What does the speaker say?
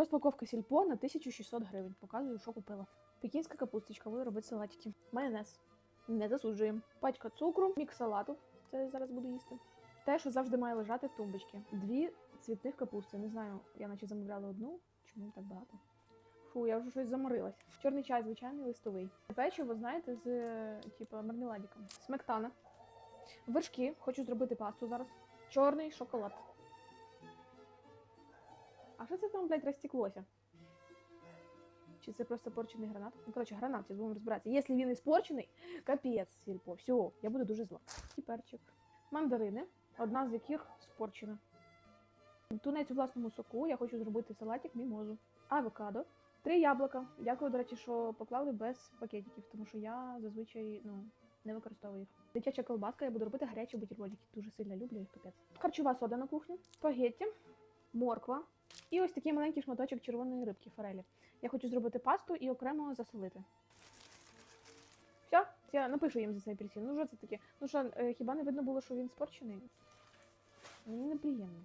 Розпаковка сільпо на 1600 гривень. Показую, що купила. Пекінська капусточка, буду робити салатики. Майонез. Не засуджуємо. Пачка цукру, мікс салату. Це я зараз буду їсти. Те, що завжди має лежати в тумбочці. Дві цвітних капусти. Не знаю, я наче замовляла одну. Чому так багато? Фу, я вже щось заморилась. Чорний чай, звичайний листовий. Печиво, знаєте, з типу мармеладиком. Сметана. Вершки. Хочу зробити пасту зараз. Чорний шоколад. А що це там, блядь, розтеклося? Чи це просто порчений гранат? Ну, коротше, гранат, зараз будемо розбиратися. Якщо він іспорчений, капець, сільпо. Все, я буду дуже зла. І. Мандарини, одна з яких спорчена. Тунець у власному соку. Я хочу зробити салатик мімозу. Авокадо. Три яблука. Дякую, до речі, що поклали без пакетиків, тому що я зазвичай ну, не використовую їх. Дитяча колбаска, я буду робити гарячі бутербродики. Дуже сильно люблю їх капець. Харчова сода на кухню, спагетті, морква і ось такий маленький шматочок червоної рибки форелі. Я хочу зробити пасту і окремо засолити. Все, я напишу їм за цей апельсин. Ну що це таке? Ну що, е, хіба не видно було, що він спорчений? Мені неприємно.